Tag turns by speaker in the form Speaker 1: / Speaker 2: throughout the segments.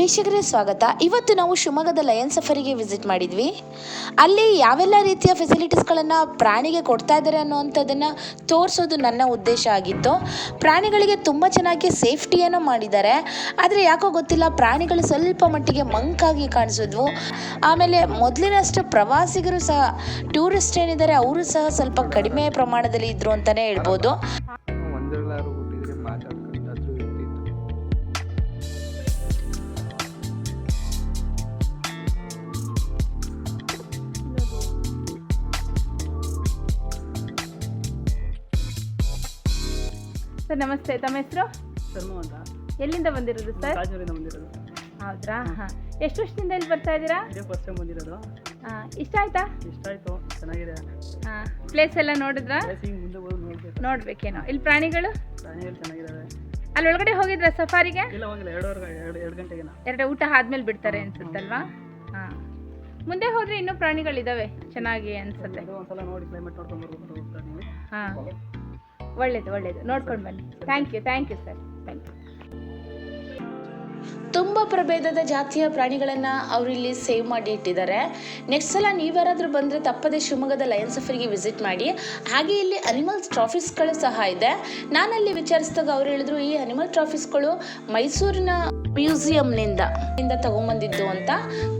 Speaker 1: ವೀಕ್ಷಕರೇ, ಸ್ವಾಗತ. ಇವತ್ತು ನಾವು ಶಿವಮೊಗ್ಗದ ಲಯನ್ ಸಫರಿಗೆ ವಿಸಿಟ್ ಮಾಡಿದ್ವಿ. ಅಲ್ಲಿ ಯಾವೆಲ್ಲ ರೀತಿಯ ಫೆಸಿಲಿಟೀಸ್ಗಳನ್ನು ಪ್ರಾಣಿಗೆ ಕೊಡ್ತಾ ಇದ್ದಾರೆ ಅನ್ನೋವಂಥದ್ದನ್ನು ತೋರಿಸೋದು ನನ್ನ ಉದ್ದೇಶ ಆಗಿತ್ತು. ಪ್ರಾಣಿಗಳಿಗೆ ತುಂಬ ಚೆನ್ನಾಗಿ ಸೇಫ್ಟಿಯನ್ನು ಮಾಡಿದ್ದಾರೆ. ಆದರೆ ಯಾಕೋ ಗೊತ್ತಿಲ್ಲ, ಪ್ರಾಣಿಗಳು ಸ್ವಲ್ಪ ಮಟ್ಟಿಗೆ ಮಂಕಾಗಿ ಕಾಣಿಸಿದ್ವು. ಆಮೇಲೆ ಮೊದಲಿನಷ್ಟು ಪ್ರವಾಸಿಗರು ಸಹ ಟೂರಿಸ್ಟ್ ಏನಿದ್ದಾರೆ, ಅವರು ಸಹ ಸ್ವಲ್ಪ ಕಡಿಮೆ ಪ್ರಮಾಣದಲ್ಲಿ ಇದ್ದರು ಅಂತಲೇ ಹೇಳ್ಬೋದು.
Speaker 2: ಸರ್ ನಮಸ್ತೆ. ತಮ್ಮ ಹೆಸರು?
Speaker 3: ಶರ್ಮಾ ಅಂತ.
Speaker 2: ಎಲ್ಲಿಂದ ಬಂದಿರೋದು ಸರ್?
Speaker 3: ಹೌದಾ ಬಂದಿರೋದು.
Speaker 2: ಹೌದ್ರಾ? ಹಾಂ. ಎಷ್ಟು ವರ್ಷದಿಂದ ಇಲ್ಲಿ ಬರ್ತಾ ಇದ್ದೀರಾ?
Speaker 3: ಇದೇ ಫಸ್ಟ್ ಟೈಮ್ ಬಂದಿರೋದು.
Speaker 2: ಹಾಂ. ಇಷ್ಟ ಆಯ್ತಾ?
Speaker 3: ಇಷ್ಟ ಆಯಿತು. ಚೆನ್ನಾಗಿದೆ.
Speaker 2: ಹಾಂ. ಪ್ಲೇಸ್ ಎಲ್ಲ ನೋಡಿದ್ರಾ?
Speaker 3: ಹಿಂಗೆ ಮುಂದೆ ಹೋಗಿ ನೋಡ್ಬೇಕು.
Speaker 2: ನೋಡ್ಬೇಕೇನೋ. ಇಲ್ಲಿ ಪ್ರಾಣಿಗಳು?
Speaker 3: ಪ್ರಾಣಿಗಳು ಚೆನ್ನಾಗಿದ್ದಾವೆ
Speaker 2: ಅಲ್ಲಿ ಒಳಗಡೆ ಹೋಗಿದ್ರಾ ಸಫಾರಿಗೆ?
Speaker 3: ಇಲ್ಲ ಹೋಗಿಲ್ಲ. ಎರಡುವರೆ ಎರಡು ಎರಡು ಗಂಟೆಗೆನ
Speaker 2: ಎರಡು ಊಟ ಆದ್ಮೇಲೆ ಬಿಡ್ತಾರೆ ಅನ್ಸುತ್ತಲ್ವಾ? ಹಾಂ. ಮುಂದೆ ಹೋದ್ರೆ ಇನ್ನೂ ಪ್ರಾಣಿಗಳಿದಾವೆ. ಚೆನ್ನಾಗಿ ಅನ್ಸುತ್ತೆ.
Speaker 3: ಅದು ಒಂದ್ಸಲ ನೋಡಿ ಕ್ಲೈಮೇಟ್ ನೋಡ್ಕೊಂಡು ಬರ್ಬೋದು ಪ್ರಾಣಿಗಳು
Speaker 2: ಹಾಂ. ಒಳ್ಳೇದು ಒಳ್ಳೇದು. ನೋಡ್ಕೊಂಡು ಬನ್ನಿ. Thank you thank you sir thank you
Speaker 1: ತುಂಬ ಪ್ರಭೇದದ ಜಾತಿಯ ಪ್ರಾಣಿಗಳನ್ನು ಅವರಿಲ್ಲಿ ಸೇವ್ ಮಾಡಿ ಇಟ್ಟಿದ್ದಾರೆ. ನೆಕ್ಸ್ಟ್ ಸಲ ನೀವ್ಯಾರಾದರೂ ಬಂದರೆ ತಪ್ಪದೆ ಶಿವಮೊಗ್ಗದ ಲಯನ್ ಸಫರಿಗೆ ವಿಸಿಟ್ ಮಾಡಿ. ಹಾಗೆ ಇಲ್ಲಿ ಅನಿಮಲ್ಸ್ ಟ್ರಾಫಿಸ್ಗಳು ಸಹ ಇದೆ. ನಾನಲ್ಲಿ ವಿಚಾರಿಸಿದಾಗ ಅವ್ರು ಹೇಳಿದ್ರು, ಈ ಅನಿಮಲ್ ಟ್ರಾಫಿಸ್ಗಳು ಮೈಸೂರಿನ ಮ್ಯೂಸಿಯಂನಿಂದ ತಗೊಂಬಂದಿದ್ದು ಅಂತ.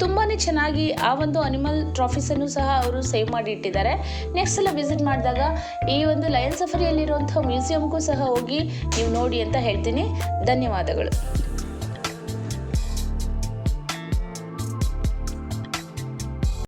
Speaker 1: ತುಂಬಾ ಚೆನ್ನಾಗಿ ಆ ಒಂದು ಅನಿಮಲ್ ಟ್ರಾಫೀಸನ್ನು ಸಹ ಅವರು ಸೇವ್ ಮಾಡಿ ಇಟ್ಟಿದ್ದಾರೆ. ನೆಕ್ಸ್ಟ್ ಸಲ ವಿಸಿಟ್ ಮಾಡಿದಾಗ ಈ ಒಂದು ಲಯನ್ ಸಫರಿಯಲ್ಲಿರುವಂಥ ಮ್ಯೂಸಿಯಂಗೂ ಸಹ ಹೋಗಿ ನೀವು ನೋಡಿ ಅಂತ ಹೇಳ್ತೀನಿ. ಧನ್ಯವಾದಗಳು.